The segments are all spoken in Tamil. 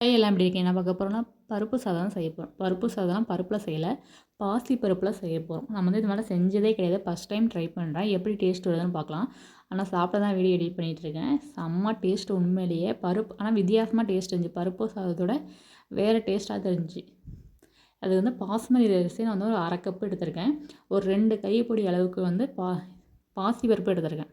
எல்லாம் எப்படி இருக்கேன் என்ன பார்க்க போகிறோம்னா பருப்பு சாதம் தான் செய்ய போகிறோம் பருப்பு சாதம் பருப்பில் செய்யலை. பாசி பருப்பில் செய்ய போகிறோம் நம்ம வந்து இது மாதிரி செஞ்சதே கிடையாது. ஃபஸ்ட் டைம் ட்ரை பண்ணுறேன் எப்படி டேஸ்ட் வருதுன்னு பார்க்கலாம். ஆனால் சாப்பிட தான் வீடியோ எடிட் பண்ணிகிட்ருக்கேன் செம்ம டேஸ்ட் உண்மையிலேயே. பருப்பு ஆனால் வித்தியாசமாக டேஸ்ட் இருந்துச்சு. பருப்பு சாதத்தோட வேறு டேஸ்ட்டாக தெரிஞ்சு அது வந்து பாஸ்மதி அரிசி நான் வந்து ஒரு அரை கப்பு எடுத்திருக்கேன். ஒரு ரெண்டு கைப்பொடி அளவுக்கு வந்து பா பாசி பருப்பு எடுத்திருக்கேன்.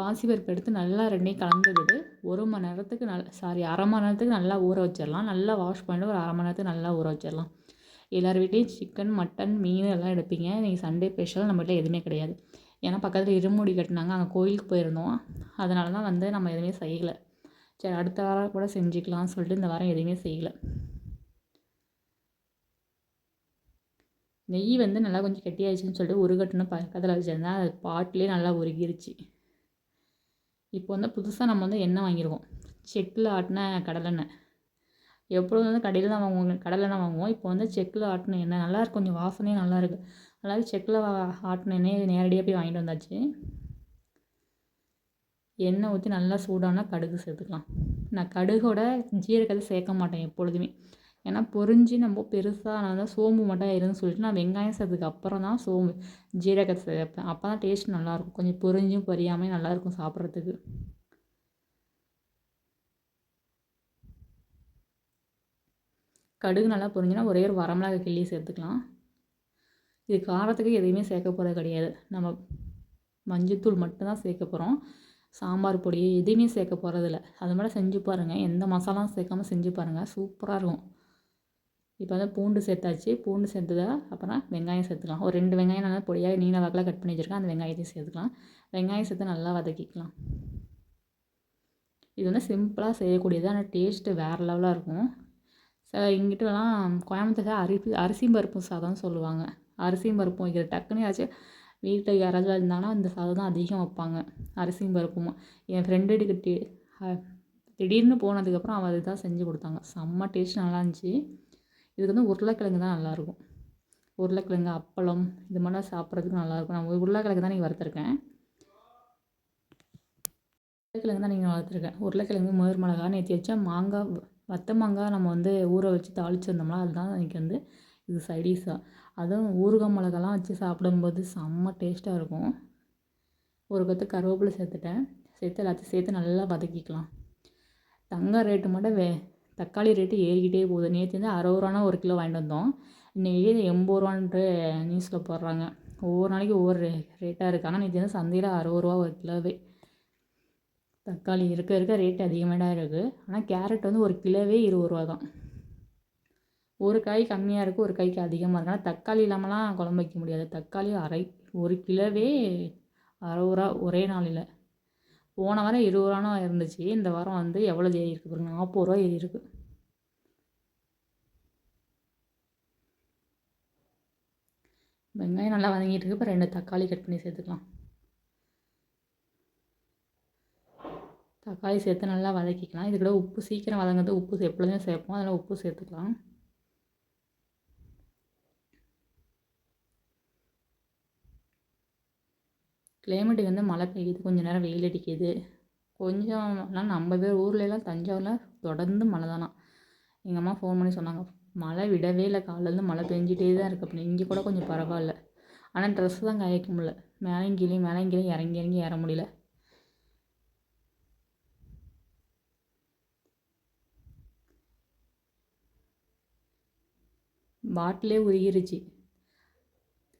பாசிப்பருப்பு எடுத்து நல்லா ரெண்டையும் கலந்து விட்டு ஒரு மணி நேரத்துக்கு நல் சாரி அரை மணி நேரத்துக்கு நல்லா ஊற வச்சிடலாம். நல்லா வாஷ் பண்ணிட்டு ஒரு அரை மணி நேரத்துக்கு நல்லா ஊற வச்சிடலாம். எல்லார் வீட்லேயும் சிக்கன் மட்டன் மீன் எல்லாம் எடுப்பீங்க. நீங்கள் சண்டே ஸ்பெஷல் நம்ம வீட்டில் எதுவுமே கிடையாது. ஏன்னா பக்கத்தில் இருமுடி கட்டினாங்க. அங்கே கோயிலுக்கு போயிருந்தோம். அதனால தான் வந்து நம்ம எதுவுமே செய்யலை. சரி அடுத்த வாரம் கூட செஞ்சுக்கலாம்னு சொல்லிட்டு இந்த வாரம் எதுவுமே செய்யலை. நெய் வந்து நல்லா கொஞ்சம் கெட்டியாயிடுச்சுன்னு சொல்லிட்டு உருகட்டுன்னு பக்கத்தில் வச்சுருந்தேன். அது பாட்டிலே நல்லா உருகிருச்சு. இப்போ வந்து புதுசாக நம்ம வந்து எண்ணெய் வாங்கியிருக்கோம். செக்கில் ஆட்டின கடலெண்ணெய். எப்பொழுது வந்து கடையில் தான் வாங்குவோம் கடலெண்ணெய் வாங்குவோம். இப்போ வந்து செக்கில் ஆட்டின எண்ணெய் நல்லா இருக்கு கொஞ்சம் வாசனையும் நல்லா இருக்குது செக்கில் ஆட்டின எண்ணெய் நேரடியாக போய் வாங்கிட்டு வந்தாச்சு. எண்ணெய் ஊற்றி நல்லா சூடானா கடுகு சேர்த்துக்கலாம். நான் கடுகோட ஜீரகத்தை சேர்க்க மாட்டேன் எப்பொழுதுமே. ஏன்னா பொரிஞ்சு நம்ம பெருசாக நான் தான் சோம்பு மட்டும் இருன்னு சொல்லிட்டு நான் வெங்காயம் சேர்த்ததுக்கு அப்புறம் தான் சோம்பு ஜீரகத்தை சேர்ப்பேன். அப்போ தான் டேஸ்ட் நல்லாயிருக்கும். கொஞ்சம் பொரிஞ்சும் பொரியாமல் நல்லாயிருக்கும் சாப்பிட்றதுக்கு. கடுகு நல்லா பொரிஞ்சுன்னா ஒரே ஒரு வரமிளகா கிள்ளி சேர்த்துக்கலாம். இது காரத்துக்கு எதையுமே சேர்க்க போகிறது கிடையாது. நம்ம மஞ்சத்தூள் மட்டும்தான் சேர்க்க போகிறோம் சாம்பார் பொடி எதுவுமே சேர்க்க போகிறதில்ல அது மாதிரி செஞ்சு பாருங்கள் எந்த மசாலாவும் சேர்க்காமல் செஞ்சு பாருங்கள் சூப்பராக இருக்கும். இப்போ வந்து பூண்டு சேர்த்தாச்சு. பூண்டு சேர்த்ததா? அப்புறம் வெங்காயம் சேர்த்துக்கலாம். ஒரு ரெண்டு வெங்காயம் நல்லா பொடியாக நீல வாக்கில் கட் பண்ணி வச்சுருக்கேன். அந்த வெங்காயத்தையும் சேர்த்துக்கலாம். வெங்காயம் சேர்த்து நல்லா வதக்கிக்கலாம். இது வந்து சிம்பிளாக செய்யக்கூடியது. ஆனால் டேஸ்ட்டு வேறு லெவலாக இருக்கும். ச இங்கிட்டலாம் கோயம்புத்தூர் அரிசி அரிசியும் பருப்பும் சாதம்னு சொல்லுவாங்க. அரிசியும் பருப்பும் வைக்கிற டக்குன்னு ஆச்சு வீட்டில் யாராவது இருந்தாங்கன்னா இந்த சாதம் தான் அதிகம் வைப்பாங்க. அரிசியும் பருப்பும். என் ஃப்ரெண்டு கிட்டே திடீர்னு போனதுக்கப்புறம் அவள் இதுதான் செஞ்சு கொடுத்தாங்க. செம்ம டேஸ்ட் நல்லா இருந்துச்சு. இதுக்கு வந்து உருளைக்கிழங்கு தான் நல்லாயிருக்கும். உருளைக்கிழங்கு அப்பளம் இது மாதிரிலாம் சாப்பிட்றதுக்கு நல்லாயிருக்கும். நான் உருளைக்கிழங்கு தான் நீங்கள் வறுத்துருக்கேன். உருளைக்கிழங்கு தான் நீங்கள் வறுத்துருக்கேன். உருளைக்கிழங்கு மோர் மிளகா நேற்று வச்சா மாங்காய் வத்த மாங்காய் நம்ம வந்து ஊற வச்சு தாளிச்சிருந்தோம்னா அதுதான் இன்றைக்கி வந்து இது சைடிஸாக அதுவும் ஊறுகாய் மிளகாலாம் வச்சு சாப்பிடும்போது செம்ம டேஸ்ட்டாக இருக்கும். ஒரு கற்று கருவேப்பிலை சேர்த்துட்டேன். சேர்த்து எல்லாத்தையும் சேர்த்து நல்லா வதக்கிக்கலாம். தங்கம் ரேட்டு மட்டும் வே தக்காளி ரேட்டு ஏறிக்கிட்டே போகுது. நேற்று வந்து அறுபது ரூபானா ஒரு கிலோ வாங்கிட்டு வந்தோம். இன்றைக்கி எண்பது ரூபான்ட்டு நியூஸில் போடுறாங்க. ஒவ்வொரு நாளைக்கு ஒவ்வொரு ரேட்டாக இருக்குது ஆனால் நேற்று வந்து சந்தையில் அறுபது ரூபா ஒரு கிலோவே. தக்காளி இருக்க இருக்க ரேட் அதிகமாக தான் இருக்குது ஆனால் கேரட் வந்து ஒரு கிலோவே இருபது ரூபா தான். ஒரு காய் கம்மியாக இருக்குது ஒரு காய்க்கு அதிகமாக இருக்குது ஆனால் தக்காளி இல்லாமலாம் குழம்பு வைக்க முடியாது. தக்காளி அரை ஒரு கிலோவே அறுபது ரூபா ஒரே நாளில். போன வாரம் இருபது ரூபானா இருந்துச்சு. இந்த வாரம் வந்து எவ்வளோ ஏறி இருக்குது பாருங்க. நாற்பது ரூபா ஏறி இருக்குது வெங்காயம் நல்லா வதங்கிட்டு இருக்கு. இப்போ ரெண்டு தக்காளி கட் பண்ணி சேர்த்துக்கலாம். தக்காளி சேர்த்து நல்லா வதக்கிக்கலாம். இது கூட உப்பு சீக்கிரம் வதங்குறது உப்பு எப்பொழுதுமே சேர்ப்போம். அதனால் உப்பு சேர்த்துக்கலாம். கிளைமேட்டுக்கு வந்து மழை பெய்யுது கொஞ்சம் நேரம் வெயில் அடிக்குது. கொஞ்சம் ஆனால் நம்ம பேர் ஊர்லலாம் தஞ்சாவூரில் தொடர்ந்து மழை தானா? எங்கள் அம்மா ஃபோன் பண்ணி சொன்னாங்க மழை விடவே இல்லை காலையிலேருந்து மழை பெஞ்சிட்டே தான் இருக்குது அப்படின்னு. இங்கே கூட கொஞ்சம் பரவாயில்ல. ஆனால் ட்ரெஸ் தான் காய்க்க முடியல. மேலேயும் கீழே மேலேயும் கீழே இறங்கி இறங்கி ஏற முடியல. பாட்டிலே உருகிருச்சு.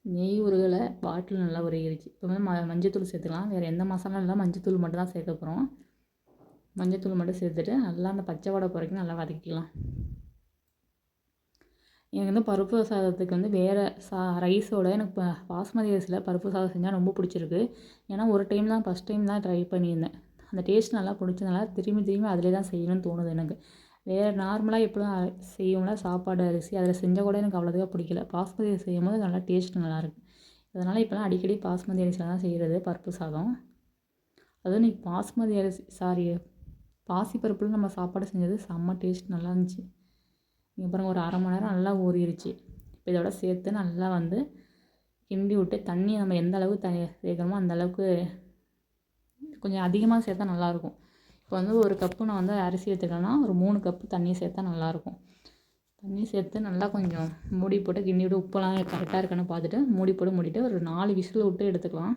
நெய் உருகலை பாட்டில் நல்லா உருகிருச்சு. இப்போ வந்து ம மஞ்சத்தூள் சேர்த்துக்கலாம். வேறு எந்த மசாலாவும் இல்லை மஞ்சத்தூள் மட்டும் தான் சேர்க்க போகிறோம் மஞ்சத்தூள் மட்டும் சேர்த்துட்டு நல்லா அந்த பச்சை வடை குறைக்கும் நல்லா வதக்கிக்கலாம். எனக்கு வந்து பருப்பு சாதத்துக்கு வந்து வேறு சா ரைஸோட எனக்கு இப்போ பாஸ்மதி ரைஸில் பருப்பு சாதம் செஞ்சால் ரொம்ப பிடிச்சிருக்கு. ஏன்னா ஒரு டைம் தான் ஃபஸ்ட் டைம் தான் ட்ரை பண்ணியிருந்தேன். அந்த டேஸ்ட் நல்லா பிடிச்சதுனால திரும்பி திரும்பி அதிலே தான் செய்யணும்னு தோணுது எனக்கு. வேறு நார்மலாக எப்படிலாம் செய்வோம்ல சாப்பாடு அரிசி அதில் செஞ்சால் கூட எனக்கு அவ்வளோதுக்கா பிடிக்கல. பாஸ்மதி செய்யும் போது நல்லா டேஸ்ட் நல்லாயிருக்கு அதனால் இப்போலாம் அடிக்கடி பாஸ்மதி அரிசியில் தான் செய்கிறது பருப்பு சாதம். அதுவும் இன்றைக்கி பாஸ்மதி அரிசி சாரி பாசி பருப்பில் நம்ம சாப்பாடு செஞ்சது செம்ம டேஸ்ட் நல்லா இருந்துச்சு. இங்கே பாருங்கள் ஒரு அரை மணி நேரம் நல்லா ஊறிடுச்சு இப்போ இதோட சேர்த்து நல்லா வந்து கிண்டி விட்டு தண்ணி நம்ம எந்த அளவுக்கு த சேர்க்குறோமோ அந்த அளவுக்கு கொஞ்சம் அதிகமாக சேர்த்தா நல்லாயிருக்கும் இப்போ வந்து ஒரு கப்பு நான் வந்து அரிசி எடுத்துக்கலன்னா ஒரு மூணு கப்பு தண்ணி சேர்த்தா நல்லாயிருக்கும். தண்ணி சேர்த்து நல்லா கொஞ்சம் மூடி போட்டு கிண்டி விட்டு உப்பெல்லாம் கரெக்டாக இருக்கான்னு பார்த்துட்டு மூடி போட்டு மூடிட்டு ஒரு நாலு விசில் விட்டு எடுத்துக்கலாம்.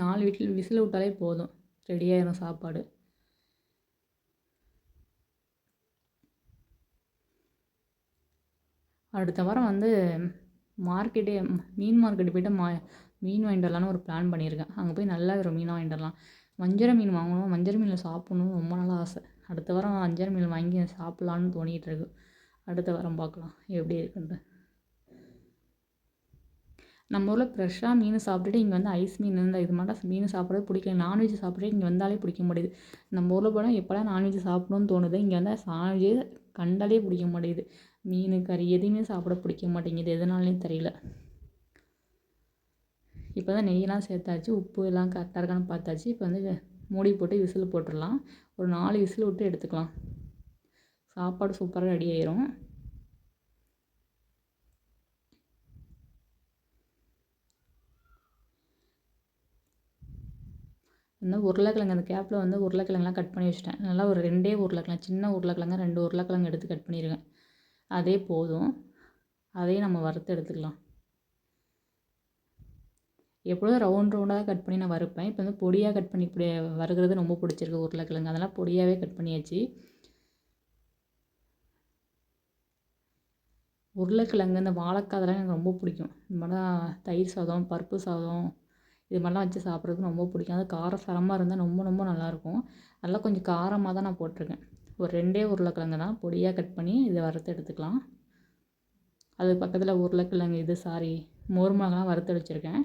நாலு வீட்டில் விசில் விட்டாலே போதும். ரெடியாயிரும் சாப்பாடு. அடுத்த வாரம் வந்து மார்க்கெட்டே மீன் மார்க்கெட்டு போய்ட்டு மா மீன் வாங்கிட்டு வரலான்னு ஒரு பிளான் பண்ணியிருக்கேன். அங்கே போய் நல்லா ஒரு மீனாக வாங்கிட்டு வரலாம். வஞ்சர மீன் வாங்கணும். வஞ்சர மீனில் சாப்பிட்ணுன்னு ரொம்ப நாளாக ஆசை. அடுத்த வாரம் வஞ்சர மீன் வாங்கி சாப்பிட்லான்னு தோணிகிட்டு இருக்கு. அடுத்த வாரம் பார்க்கலாம். எப்படி இருக்குன்ட்டு. நம்ம ஊரில் ஃப்ரெஷ்ஷாக மீன் சாப்பிட்டுட்டு இங்கே வந்து ஐஸ் மீன் இந்த இது மட்டும் மீன் சாப்பிட்றது பிடிக்கல. நான்வெஜ் சாப்பிட்டு இங்கே வந்தாலே பிடிக்க மாட்டேது நம்ம ஊரில் போனால் எப்போலாம் நான்வெஜ் சாப்பிடணும்னு தோணுது இங்கே வந்தால் நான்வெஜ்ஜே கண்டாலே பிடிக்க மாட்டேங்குது. மீன் கறி எதுவுமே சாப்பிட பிடிக்க மாட்டேங்குது. எதனாலையும் தெரியல. இப்போ தான் நெய்யெல்லாம் சேர்த்தாச்சு உப்பு எல்லாம் கரெக்டாக இருக்கான்னு பார்த்தாச்சு. இப்போ வந்து மூடி போட்டு விசில் போட்டுடலாம். ஒரு நாலு விசில் விட்டு எடுத்துக்கலாம். சாப்பாடு சூப்பராக ரெடி ஆயிரும். வந்து உருளைக்கிழங்கு அந்த கேப்பில் வந்து உருளைக்கிழங்குலாம் கட் பண்ணி வச்சுட்டேன். நல்லா ஒரு ரெண்டே உருளைக்கிழங்கு சின்ன உருளைக்கிழங்கு ரெண்டு உருளைக்கிழங்கு எடுத்து கட் பண்ணியிருக்கேன் அதே போதும். அதையும் நம்ம வறுத்து எடுத்துக்கலாம். எப்பொழுதும் ரவுண்ட் ரவுண்டாக கட் பண்ணி நான் வறுப்பேன். இப்போ வந்து பொடியாக கட் பண்ணி இப்படி வறுக்கிறது ரொம்ப பிடிச்சிருக்கு உருளைக்கிழங்கு. அதெல்லாம் பொடியாகவே கட் பண்ணியாச்சு. உருளைக்கிழங்கு இந்த வாழைக்காய் அதெல்லாம் எனக்கு ரொம்ப பிடிக்கும். இது மாதிரிலாம் தயிர் சாதம் பருப்பு சாதம் இது மாதிரிலாம் வச்சு சாப்பிட்றதுக்கு ரொம்ப பிடிக்கும். அது காரசாரமாக இருந்தால் ரொம்ப ரொம்ப நல்லாயிருக்கும். அதெல்லாம் கொஞ்சம் காரமாக தான் நான் போட்டிருக்கேன். ஒரு ரெண்டே உருளைக்கிழங்கு தான் பொடியாக கட் பண்ணி இதை வறுத்து எடுத்துக்கலாம். அது பக்கத்தில் உருளைக்கிழங்கு இது சாரி மோர் மிளகாலாம் வறுத்து வச்சுருக்கேன்.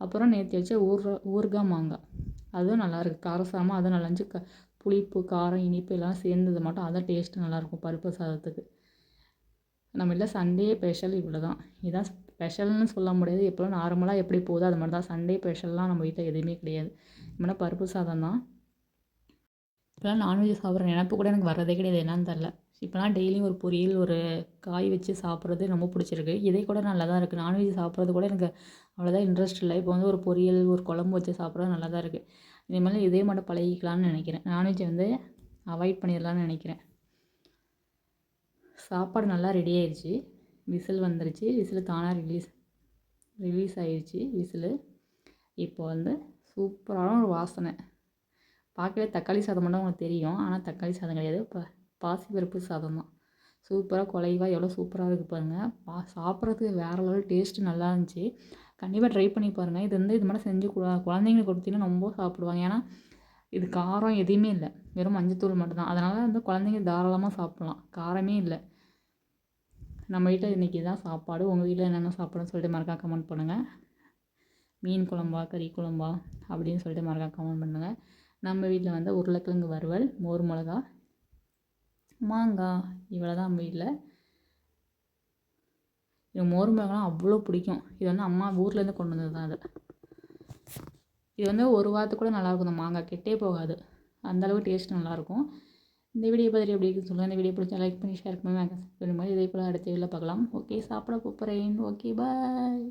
அப்புறம் நேற்று வச்ச ஊர் ஊறுகாய் மாங்காய் அதுவும் நல்லாயிருக்கு காரசாரமாக அதுவும் நல்லா இருந்துச்சு. க புளிப்பு காரம் இனிப்பு எல்லாம் சேர்ந்தது மட்டும் அதான் டேஸ்ட்டு நல்லாயிருக்கும் பருப்பு சாதத்துக்கு. நம்ம இல்லை சண்டே ஸ்பெஷல் இவ்வளோ தான் இதுதான் ஸ்பெஷல்னு சொல்ல முடியாது. எப்போலாம் நார்மலாக எப்படி போகுதோ அது மாதிரி தான் சண்டே ஸ்பெஷல்லாம் நம்ம வீட்டில் எதுவுமே கிடையாது. இப்போனா பருப்பு சாதம் தான் இப்போலாம் நான்வெஜ் சாப்பிட்ற நினப்பு கூட எனக்கு வர்றதே கிடையாது. என்னன்னு தெரில இப்போலாம் டெய்லியும் ஒரு பொரியல் ஒரு காய் வச்சு சாப்பிட்றது ரொம்ப பிடிச்சிருக்கு. இதே கூட நல்லா தான் இருக்குது நான்வெஜ் சாப்பிட்றது கூட எனக்கு அவ்வளோதான் இன்ட்ரெஸ்ட் இல்லை. இப்போ வந்து ஒரு பொரியல் ஒரு குழம்பு வச்சு சாப்பிட்றது நல்லா தான் இருக்குது இனிமேல் இதே மட்டும் பழகிக்கலான்னு நினைக்கிறேன். நான்வெஜ்ஜை வந்து அவாய்ட் பண்ணிடலான்னு நினைக்கிறேன். சாப்பாடு நல்லா ரெடி ஆயிடுச்சு விசில் வந்துருச்சு. விசில் தானாக ரிலீஸ் ரிலீஸ் ஆயிடுச்சு விசிலு இப்போ வந்து சூப்பரான ஒரு வாசனை. பார்க்கவே தக்காளி சாதம் மட்டும் உங்களுக்கு தெரியும். ஆனால் தக்காளி சாதம் கிடையாது. இப்போ பாசிப்பருப்பு சாதம் தான் சூப்பராக குலைவாக எவ்வளோ சூப்பராக இருக்குது பாருங்கள் பா சாப்பிட்றதுக்கு வேறு லெவல் டேஸ்ட்டு நல்லா இருந்துச்சு. கண்டிப்பாக ட்ரை பண்ணி பாருங்கள் இது வந்து இது மாதிரி செஞ்சு கு குழந்தைங்களுக்கு கொடுத்தீங்கன்னா ரொம்ப சாப்பிடுவாங்க. ஏன்னா இது காரம் எதுவுமே இல்லை. வெறும் மஞ்சத்தூள் மட்டும்தான். அதனால் வந்து குழந்தைங்க தாராளமாக சாப்பிட்லாம். காரமே இல்லை. நம்ம வீட்டில் இன்றைக்கி தான் சாப்பாடு. உங்கள் வீட்டில் என்னென்ன சாப்பாடுன்னு சொல்லிட்டு மறக்கா கமெண்ட் பண்ணுங்கள் மீன் குழம்பா கறி குழம்பா அப்படின்னு சொல்லிட்டு மறக்கா கமெண்ட் பண்ணுங்கள் நம்ம வீட்டில் வந்து உருளைக்கிழங்கு வறுவல் மோர் மிளகா மாங்காய் இவ்வளோ தான் வீட்டில் இது மோர் மிளகாலாம் அவ்வளோ பிடிக்கும். இது வந்து அம்மா ஊர்லேருந்து கொண்டு வந்தது தான் அது. இது வந்து ஒரு வாரத்துக்கு கூட நல்லாயிருக்கும் இந்த மாங்காய் கெட்டே போகாது. அந்தளவு டேஸ்ட் நல்லாயிருக்கும். இந்த வீடியோ பார்த்துட்டு எப்படி இருக்குன்னு சொல்லுங்கள் இந்த வீடியோ பிடிச்சா லைக் பண்ணி ஷேர் பண்ணுங்கள் மாதிரி இதே போல் அடுத்த வீடியோவில் பார்க்கலாம். ஓகே சாப்பிட போகிறேன் ஓகே பாய்